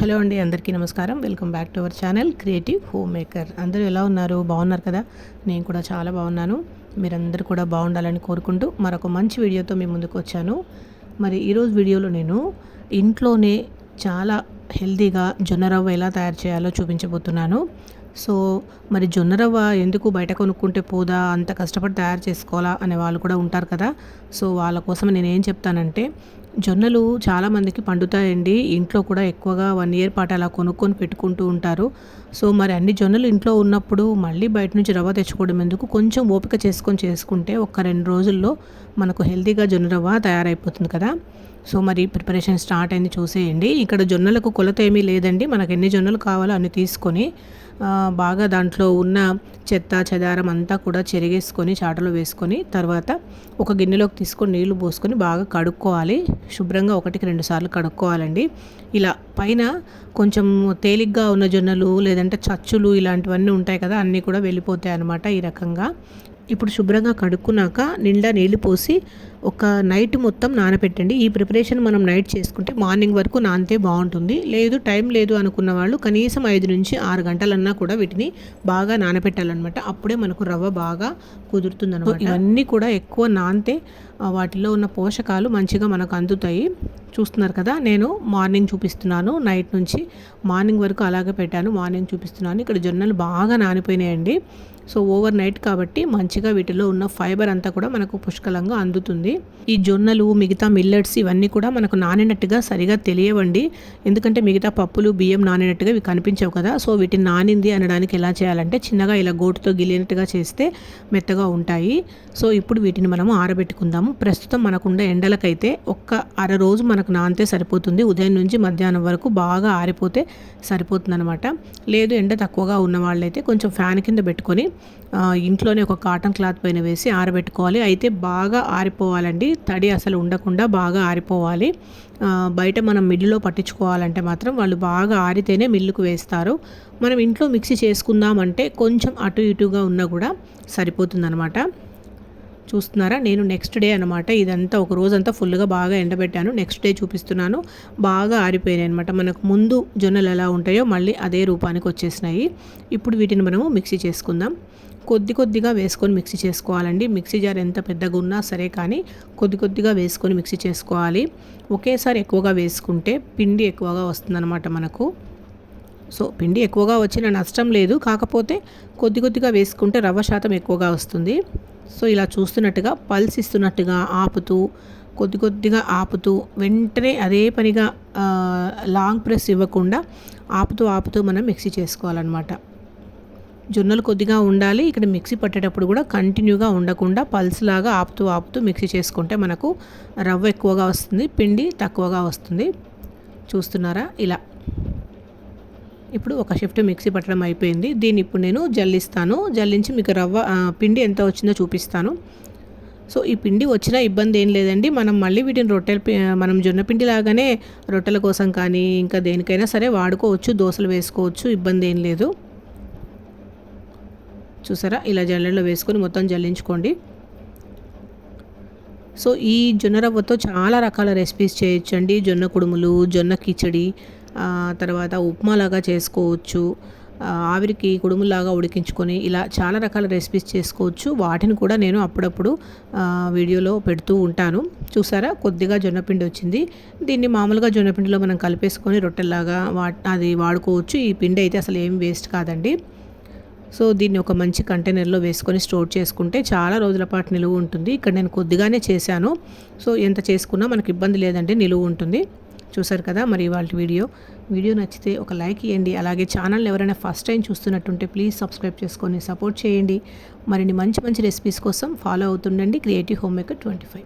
Hello అండి అందరికీ నమస్కారం. Welcome back to our channel Creative Home Maker అందరూ ఎలా ఉన్నారు? బాగున్నారు కదా? నేను కూడా చాలా బాగున్నాను. మీరందరూ కూడా బాగుండాలని కోరుకుంటూ మరొక మంచి వీడియోతో మీ ముందుకు వచ్చాను. మరి ఈరోజు వీడియోలో నేను ఇంట్లోనే చాలా హెల్తీగా జొన్న రవ్వ ఎలా తయారు చేయాలో చూపించబోతున్నాను. సో మరి జొన్న రవ్వ ఎందుకు బయట కొనుక్కుంటే పోదా? అంత కష్టపడి తయారు చేసుకోవాలా? అనే వాళ్ళు కూడా ఉంటారు కదా? సో వాళ్ళ కోసం నేను ఏం చెప్తానంటే జొన్నలు చాలామందికి పండుతాయండి. ఇంట్లో కూడా ఎక్కువగా వన్ ఇయర్ పాటు అలా కొనుక్కొని పెట్టుకుంటూ ఉంటారు. సో మరి అన్ని జొన్నలు ఇంట్లో ఉన్నప్పుడు మళ్ళీ బయట నుంచి రవ్వ తెచ్చుకోవడం ఎందుకు? కొంచెం ఓపిక చేసుకొని చేసుకుంటే ఒక రెండు రోజుల్లో మనకు హెల్తీగా జొన్న రవ్వ తయారైపోతుంది కదా. సో మరి ప్రిపరేషన్ స్టార్ట్ అయింది చూసేయండి. ఇక్కడ జొన్నలకు కొలత ఏమీ లేదండి. మనకు ఎన్ని జొన్నలు కావాలో అన్ని తీసుకొని బాగా దాంట్లో ఉన్న చెత్త చెదారం అంతా కూడా చెరిగేసుకొని చాటలో వేసుకొని తర్వాత ఒక గిన్నెలోకి తీసుకొని నీళ్ళు పోసుకొని బాగా కడుక్కోవాలి. శుభ్రంగా ఒకటికి రెండు సార్లు కడుక్కోవాలండి. ఇలా పైన కొంచెం తేలిగ్గా ఉన్న జొన్నలు లేదంటే చచ్చులు ఇలాంటివన్నీ ఉంటాయి కదా అన్నీ కూడా వెళ్ళిపోతాయి అన్నమాట ఈ రకంగా. ఇప్పుడు శుభ్రంగా కడుక్కున్నాక నిండా నీళ్ళు పోసి ఒక నైట్ మొత్తం నానబెట్టండి ఈ ప్రిపరేషన్ మనం నైట్ చేసుకుంటే మార్నింగ్ వరకు నానితే బాగుంటుంది. లేదు టైం లేదు అనుకున్న వాళ్ళు కనీసం ఐదు నుంచి ఆరు గంటలన్నా కూడా వీటిని బాగా నానబెట్టాలన్నమాట అప్పుడే మనకు రవ్వ బాగా కుదురుతుందన్నమాట. ఇవన్నీ కూడా ఎక్కువ నానితే వాటిలో ఉన్న పోషకాలు మంచిగా మనకు అందుతాయి. చూస్తున్నారు కదా నేను మార్నింగ్ చూపిస్తున్నాను. నైట్ నుంచి మార్నింగ్ వరకు అలాగే పెట్టాను మార్నింగ్ చూపిస్తున్నాను. ఇక్కడ జొన్నలు బాగా నానిపోయినాయండి. సో ఓవర్ నైట్ కాబట్టి మంచిగా వీటిలో ఉన్న ఫైబర్ అంతా కూడా మనకు పుష్కలంగా అందుతుంది. ఈ జొన్నలు మిగతా మిల్లెట్స్ ఇవన్నీ కూడా మనకు నానినట్టుగా సరిగా తెలియవండి. ఎందుకంటే మిగతా పప్పులు బియ్యం నానినట్టుగా ఇవి కనిపించవు కదా. సో వీటిని నానింది అనడానికి ఎలా చేయాలంటే చిన్నగా ఇలా గోటుతో గిలినట్టుగా చేస్తే మెత్తగా ఉంటాయి. సో ఇప్పుడు వీటిని మనము ఆరబెట్టుకుందాము. ప్రస్తుతం మనకుండే ఎండలకైతే ఒక్క అర రోజు మనకు నానితే సరిపోతుంది. ఉదయం నుంచి మధ్యాహ్నం వరకు బాగా ఆరిపోతే సరిపోతుంది అనమాట లేదు ఎండ తక్కువగా ఉన్న వాళ్ళైతే కొంచెం ఫ్యాన్ కింద పెట్టుకొని ఇంట్లోనే ఒక కాటన్ క్లాత్ పైన వేసి ఆరబెట్టుకోవాలి. అయితే బాగా ఆరిపోవాలి ఆరిపోవాలండి తడి అసలు ఉండకుండా బాగా ఆరిపోవాలి. బయట మనం మిల్లులో పట్టించుకోవాలంటే మాత్రం వాళ్ళు బాగా ఆరితేనే మిల్లుకు వేస్తారు. మనం ఇంట్లో మిక్సీ చేసుకుందామంటే కొంచెం అటు ఇటుగా ఉన్నా కూడా సరిపోతుందనమాట చూస్తున్నారా? నేను నెక్స్ట్ డే అనమాట ఇదంతా ఒక రోజంతా ఫుల్గా బాగా ఎండబెట్టాను. నెక్స్ట్ డే చూపిస్తున్నాను. బాగా ఆరిపోయినాయి అనమాట మనకు ముందు జొన్నలు ఎలా ఉంటాయో మళ్ళీ అదే రూపానికి వచ్చేసినాయి. ఇప్పుడు వీటిని మనము మిక్సీ చేసుకుందాం. కొద్ది కొద్దిగా వేసుకొని మిక్సీ చేసుకోవాలండి. మిక్సీ జార్ ఎంత పెద్దగా ఉన్నా సరే కానీ కొద్ది కొద్దిగా వేసుకొని మిక్సీ చేసుకోవాలి. ఒకేసారి ఎక్కువగా వేసుకుంటే పిండి ఎక్కువగా వస్తుందన్నమాట మనకు. సో పిండి ఎక్కువగా వచ్చిన నష్టం లేదు. కాకపోతే కొద్ది కొద్దిగా వేసుకుంటే రవ్వ శాతం ఎక్కువగా వస్తుంది. సో ఇలా చూస్తున్నట్టుగా పల్స్ ఇస్తున్నట్టుగా ఆపుతూ కొద్ది కొద్దిగా ఆపుతూ వెంటనే అదే పనిగా లాంగ్ ప్రెస్ ఇవ్వకుండా ఆపుతూ ఆపుతూ మనం మిక్సీ చేసుకోవాలన్నమాట. జొన్నలు కొద్దిగా ఉండాలి. ఇక్కడ మిక్సీ పట్టేటప్పుడు కూడా కంటిన్యూగా ఉండకుండా పల్స్ లాగా ఆపుతూ ఆపుతూ మిక్సీ చేసుకుంటే మనకు రవ్వ ఎక్కువగా వస్తుంది పిండి తక్కువగా వస్తుంది. చూస్తున్నారా? ఇలా. ఇప్పుడు ఒక షిఫ్ట్ మిక్సీ పట్టడం అయిపోయింది. దీన్ని ఇప్పుడు నేను జల్లిస్తాను. జల్లించి మీకు రవ్వ పిండి ఎంత వచ్చిందో చూపిస్తాను. సో ఈ పిండి వచ్చినా ఇబ్బంది ఏం లేదండి. మనం మళ్ళీ వీటిని రొట్టెల మనం జొన్న పిండి లాగానే రొట్టెల కోసం కానీ ఇంకా దేనికైనా సరే వాడుకోవచ్చు దోశలు వేసుకోవచ్చు ఇబ్బంది ఏం లేదు. చూసారా? ఇలా జల్లెడలో వేసుకొని మొత్తం జల్లించుకోండి. సో ఈ జొన్న రవ్వతో చాలా రకాల రెసిపీస్ చేయొచ్చండి. జొన్న కుడుములు జొన్న కిచడి తర్వాత ఉప్మాలాగా చేసుకోవచ్చు. ఆవిరికి కుడుములాగా ఉడికించుకొని ఇలా చాలా రకాల రెసిపీస్ చేసుకోవచ్చు. వాటిని కూడా నేను అప్పుడప్పుడు వీడియోలో పెడుతూ ఉంటాను. చూసారా? కొద్దిగా జొన్నపిండి వచ్చింది. దీన్ని మామూలుగా జొన్నపిండిలో మనం కలిపేసుకొని రొట్టెల్లాగా వా అది వాడుకోవచ్చు. ఈ పిండి అయితే అసలు ఏం వేస్ట్ కాదండి. సో దీన్ని ఒక మంచి కంటైనర్లో వేసుకొని స్టోర్ చేసుకుంటే చాలా రోజుల పాటు నిలువ ఉంటుంది. ఇక్కడ నేను కొద్దిగానే చేశాను. సో ఎంత చేసుకున్నా మనకు ఇబ్బంది లేదంటే నిలువ ఉంటుంది. చూసారు కదా మరి వాళ్ళ వీడియో. వీడియో నచ్చితే ఒక లైక్ ఇవ్వండి అలాగే ఛానల్ ఎవరైనా ఫస్ట్ టైం చూస్తున్నట్టుంటే ప్లీజ్ సబ్స్క్రైబ్ చేసుకొని సపోర్ట్ చేయండి. మరిన్ని మంచి మంచి రెసిపీస్ కోసం follow అవుతుండండి. Creative Home Maker twenty five.